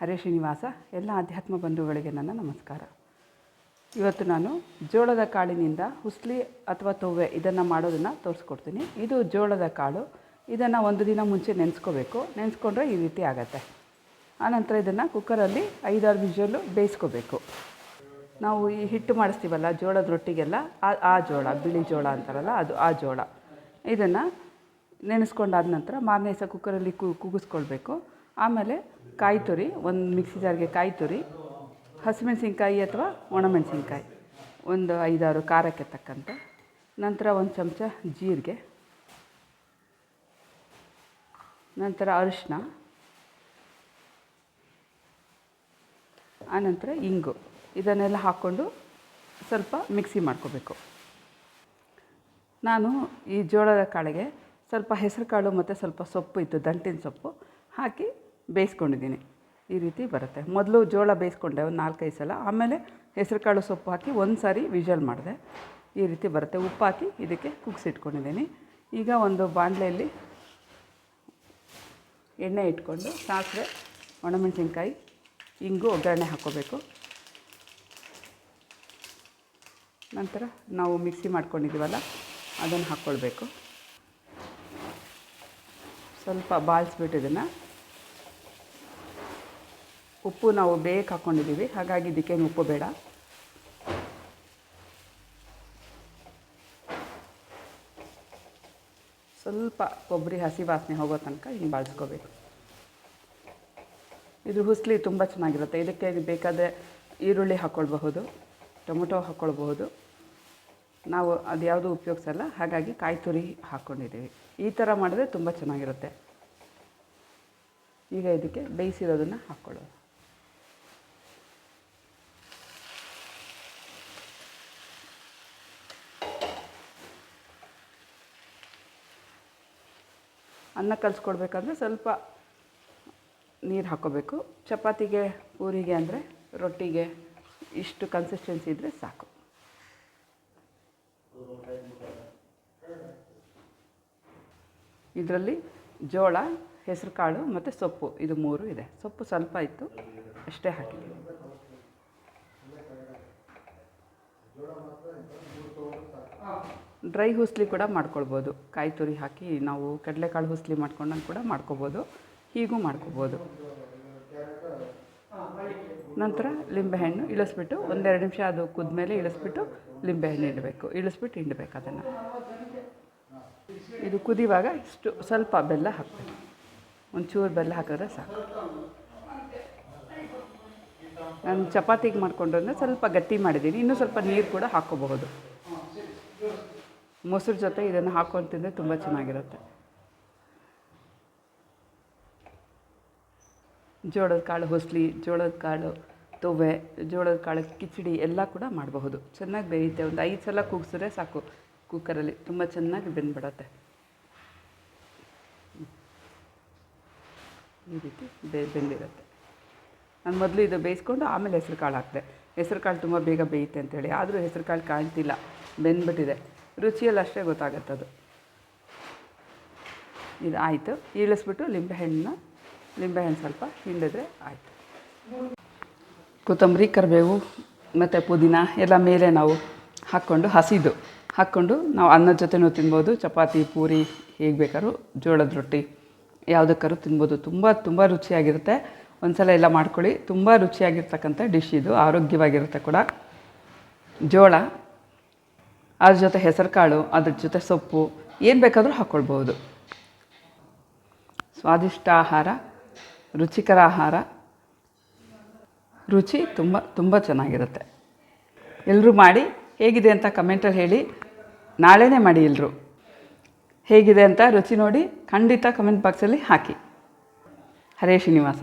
ಹರೇ ಶ್ರೀನಿವಾಸ ಎಲ್ಲ ಆಧ್ಯಾತ್ಮ ಬಂಧುಗಳಿಗೆ ನನ್ನ ನಮಸ್ಕಾರ. ಇವತ್ತು ನಾನು ಜೋಳದ ಕಾಳಿನಿಂದ ಹುಸ್ಲಿ ಅಥವಾ ತೊವ್ವೆ ಇದನ್ನು ಮಾಡೋದನ್ನು ತೋರಿಸ್ಕೊಡ್ತೀನಿ. ಇದು ಜೋಳದ ಕಾಳು. ಇದನ್ನು ಒಂದು ದಿನ ಮುಂಚೆ ನೆನೆಸ್ಕೋಬೇಕು. ನೆನೆಸ್ಕೊಂಡ್ರೆ ಈ ರೀತಿ ಆಗುತ್ತೆ. ಆನಂತರ ಇದನ್ನು ಕುಕ್ಕರಲ್ಲಿ ಐದಾರು ವಿಷಲು ಬೇಯಿಸ್ಕೋಬೇಕು. ನಾವು ಈ ಹಿಟ್ಟು ಮಾಡಿಸ್ತೀವಲ್ಲ, ಜೋಳದ ರೊಟ್ಟಿಗೆಲ್ಲ, ಆ ಆ ಜೋಳ, ಬಿಳಿ ಜೋಳ ಅಂತಾರಲ್ಲ, ಅದು ಆ ಜೋಳ. ಇದನ್ನು ನೆನೆಸ್ಕೊಂಡಾದ ನಂತರ ಮಾರನೇ ದಿವಸ ಕುಕ್ಕರಲ್ಲಿ ಕೂಗಿಸ್ಕೊಳ್ಬೇಕು ಆಮೇಲೆ ಕಾಯಿ ತುರಿ, ಒಂದು ಮಿಕ್ಸಿ ಜಾರ್ಗೆ ಕಾಯಿ ತುರಿ, ಹಸಿಮೆಣಸಿನ್ಕಾಯಿ ಅಥವಾ ಒಣಮೆಣಸಿನ್ಕಾಯಿ, ಒಂದು ಐದಾರು ಖಾರಕ್ಕೆ ತಕ್ಕಂತೆ. ನಂತರ ಒಂದು ಚಮಚ ಜೀರಿಗೆ, ನಂತರ ಅರಿಶಿನ ಆನಂತರ ಇಂಗು. ಇದನ್ನೆಲ್ಲ ಹಾಕ್ಕೊಂಡು ಸ್ವಲ್ಪ ಮಿಕ್ಸಿ ಮಾಡ್ಕೋಬೇಕು. ನಾನು ಈ ಜೋಳದ ಕಾಳಿಗೆ ಸ್ವಲ್ಪ ಹೆಸರು ಕಾಳು ಮತ್ತು ಸ್ವಲ್ಪ ಸೊಪ್ಪು ಇತ್ತು, ದಂಟಿನ ಸೊಪ್ಪು ಹಾಕಿ ಬೇಯಿಸ್ಕೊಂಡಿದ್ದೀನಿ. ಈ ರೀತಿ ಬರುತ್ತೆ. ಮೊದಲು ಜೋಳ ಬೇಯಿಸ್ಕೊಂಡೆ ಒಂದು ನಾಲ್ಕೈದು ಸಲ. ಆಮೇಲೆ ಹೆಸರುಕಾಳು ಸೊಪ್ಪು ಹಾಕಿ ಒಂದು ಸಾರಿ ವಿಜಲ್ ಮಾಡಿದೆ. ಈ ರೀತಿ ಬರುತ್ತೆ. ಉಪ್ಪು ಹಾಕಿ ಇದಕ್ಕೆ ಕುಗ್ಸಿಟ್ಕೊಂಡಿದ್ದೀನಿ ಈಗ ಒಂದು ಬಾಣಲೆಯಲ್ಲಿ ಎಣ್ಣೆ ಇಟ್ಕೊಂಡು ಸಾಸಿವೆ, ಒಣಮೆಣಸಿನ್ಕಾಯಿ ಹಿಂಗು ಒಗ್ಗರಣೆ ಹಾಕ್ಕೋಬೇಕು ನಂತರ ನಾವು ಮಿಕ್ಸಿ ಮಾಡ್ಕೊಂಡಿದ್ದೀವಲ್ಲ, ಅದನ್ನು ಹಾಕ್ಕೊಳ್ಬೇಕು ಸ್ವಲ್ಪ ಬಾಳಿಸ್ಬಿಟ್ಟು ಇದನ್ನು ಉಪ್ಪು ನಾವು ಬೇಗ ಹಾಕ್ಕೊಂಡಿದ್ದೀವಿ. ಹಾಗಾಗಿ ಇದಕ್ಕೇನು ಉಪ್ಪು ಬೇಡ. ಸ್ವಲ್ಪ ಕೊಬ್ಬರಿ, ಹಸಿ ವಾಸನೆ ಹೋಗೋ ತನಕ ಹಿಂಗೆ ಬಾಳಿಸ್ಕೋಬೇಕು. ಇದು ಹುಸ್ಲಿ ತುಂಬ ಚೆನ್ನಾಗಿರುತ್ತೆ. ಇದಕ್ಕೆ ಬೇಕಾದರೆ ಈರುಳ್ಳಿ ಹಾಕ್ಕೊಳ್ಬಹುದು ಟೊಮೊಟೊ ಹಾಕ್ಕೊಳ್ಬಹುದು ನಾವು ಅದು ಯಾವುದೂ ಉಪಯೋಗಿಸಲ್ಲ. ಹಾಗಾಗಿ ಕಾಯಿ ತುರಿ ಹಾಕ್ಕೊಂಡಿದ್ದೀವಿ ಈ ಥರ ಮಾಡಿದ್ರೆ ತುಂಬ ಚೆನ್ನಾಗಿರುತ್ತೆ. ಈಗ ಇದಕ್ಕೆ ಬೇಯಿಸಿರೋದನ್ನು ಹಾಕ್ಕೊಳ್ಳೋದು ಅನ್ನ ಕಲಿಸ್ಕೊಡ್ಬೇಕಂದ್ರೆ ಸ್ವಲ್ಪ ನೀರು ಹಾಕ್ಕೋಬೇಕು ಚಪಾತಿಗೆ, ಪೂರಿಗೆ ಅಂದರೆ ರೊಟ್ಟಿಗೆ ಇಷ್ಟು ಕನ್ಸಿಸ್ಟೆನ್ಸಿ ಇದ್ದರೆ ಸಾಕು. ಇದರಲ್ಲಿ ಜೋಳ ಹೆಸರು ಕಾಳು ಮತ್ತು ಸೊಪ್ಪು. ಇದು ಮೂರು ಇದೆ. ಸೊಪ್ಪು ಸ್ವಲ್ಪ ಇತ್ತು, ಅಷ್ಟೇ ಹಾಕಿದ್ದೀವಿ ಡ್ರೈ ಹುಸ್ಲಿ ಕೂಡ ಮಾಡ್ಕೊಳ್ಬೋದು. ಕಾಯಿ ತುರಿ ಹಾಕಿ ನಾವು ಕಡಲೆಕಾಳು ಹುಸ್ಲಿ ಮಾಡ್ಕೊಂಡಂಗೆ ಕೂಡ ಮಾಡ್ಕೋಬೋದು. ಹೀಗೂ ಮಾಡ್ಕೋಬೋದು. ನಂತರ ಲಿಂಬೆಹಣ್ಣು ಇಳಿಸ್ಬಿಟ್ಟು ಒಂದೆರಡು ನಿಮಿಷ ಅದು ಕುದ್ಮೇಲೆ ಇಳಿಸ್ಬಿಟ್ಟು ಲಿಂಬೆಹಣ್ಣು ಇಡಬೇಕು. ಇಳಿಸ್ಬಿಟ್ಟು ಹಿಂಡಬೇಕು ಅದನ್ನು. ಇದು ಕುದಿವಾಗ ಇಷ್ಟು ಸ್ವಲ್ಪ ಬೆಲ್ಲ ಹಾಕಬೇಕು. ಒಂಚೂರು ಬೆಲ್ಲ ಹಾಕಿದ್ರೆ ಸಾಕು. ನಾನು ಚಪಾತಿಗೆ ಮಾಡ್ಕೊಂಡ್ರೆ ಸ್ವಲ್ಪ ಗಟ್ಟಿ ಮಾಡಿದ್ದೀನಿ. ಇನ್ನೂ ಸ್ವಲ್ಪ ನೀರು ಕೂಡ ಹಾಕ್ಕೋಬಹುದು. ಮೊಸರು ಜೊತೆ ಇದನ್ನು ಹಾಕೊಂಡು ತಿಂದರೆ ತುಂಬ ಚೆನ್ನಾಗಿರುತ್ತೆ. ಜೋಳದ ಕಾಳು ಹೊಸಲಿ, ಜೋಳದ ಕಾಳು ತೊವೆ, ಜೋಳದ ಕಾಳು ಕಿಚಡಿ ಎಲ್ಲ ಕೂಡ ಮಾಡಬಹುದು. ಚೆನ್ನಾಗಿ ಬೇಯುತ್ತೆ. ಒಂದು ಐದು ಸಲ ಕೂಗಿಸಿದ್ರೆ ಸಾಕು ಕುಕ್ಕರಲ್ಲಿ. ತುಂಬ ಚೆನ್ನಾಗಿ ಬೆಂದ್ಬಿಡತ್ತೆ. ಈ ರೀತಿ ಬೇ, ಬೆಂದಿರುತ್ತೆ. ನಾನು ಮೊದಲು ಇದು ಬೇಯಿಸ್ಕೊಂಡು ಆಮೇಲೆ ಹೆಸರು ಕಾಳು ಹಾಕಿದೆ. ಹೆಸರು ಕಾಳು ತುಂಬ ಬೇಗ ಬೇಯುತ್ತೆ ಅಂತೇಳಿ ಆದರೂ ಹೆಸರು ಕಾಳು ಕಾಣ್ತಿಲ್ಲ. ಬೆಂದ್ಬಿಟ್ಟಿದೆ. ರುಚಿಯಲ್ಲಿ ಅಷ್ಟೇ ಗೊತ್ತಾಗತ್ತೆ ಅದು ಇದು ಆಯಿತು. ಇಳಿಸ್ಬಿಟ್ಟು ಲಿಂಬೆಹಣ್ಣನ್ನ ಲಿಂಬೆಹಣ್ಣು ಸ್ವಲ್ಪ ಹಿಂಡಿದ್ರೆ ಆಯಿತು. ಕೊತ್ತಂಬರಿ, ಕರಿಬೇವು ಮತ್ತು ಪುದೀನ ಎಲ್ಲ ಮೇಲೆ ನಾವು ಹಾಕ್ಕೊಂಡು ಹಸಿದು, ಹಾಕ್ಕೊಂಡು ನಾವು ಅನ್ನದ ಜೊತೆನೂ ತಿನ್ಬೋದು. ಚಪಾತಿ, ಪೂರಿ ಹೇಗೆ ಬೇಕಾದ್ರೂ ಜೋಳದ ರೊಟ್ಟಿ ಯಾವುದಕ್ಕಾದ್ರೂ ತಿನ್ಬೋದು. ತುಂಬ ತುಂಬ ರುಚಿಯಾಗಿರುತ್ತೆ. ಒಂದು ಸಲ ಎಲ್ಲ ಮಾಡ್ಕೊಳ್ಳಿ. ತುಂಬ ರುಚಿಯಾಗಿರ್ತಕ್ಕಂಥ ಡಿಶ್ ಇದು. ಆರೋಗ್ಯವಾಗಿರುತ್ತೆ ಕೂಡ. ಜೋಳ ಅದ್ರ ಜೊತೆ ಹೆಸರು ಕಾಳು, ಅದ್ರ ಜೊತೆ ಸೊಪ್ಪು, ಏನು ಬೇಕಾದರೂ ಹಾಕ್ಕೊಳ್ಬೋದು ಸ್ವಾದಿಷ್ಟ ಆಹಾರ ರುಚಿಕರ ಆಹಾರ, ರುಚಿ ತುಂಬ ತುಂಬ ಚೆನ್ನಾಗಿರುತ್ತೆ. ಎಲ್ಲರೂ ಮಾಡಿ, ಹೇಗಿದೆ ಅಂತ ಕಮೆಂಟಲ್ಲಿ ಹೇಳಿ, ನಾಳೆನೇ ಮಾಡಿ ಎಲ್ಲರೂ ಹೇಗಿದೆ ಅಂತ ರುಚಿ ನೋಡಿ, ಖಂಡಿತ ಕಮೆಂಟ್ ಬಾಕ್ಸಲ್ಲಿ ಹಾಕಿ. ಹರೇ ಶ್ರೀನಿವಾಸ.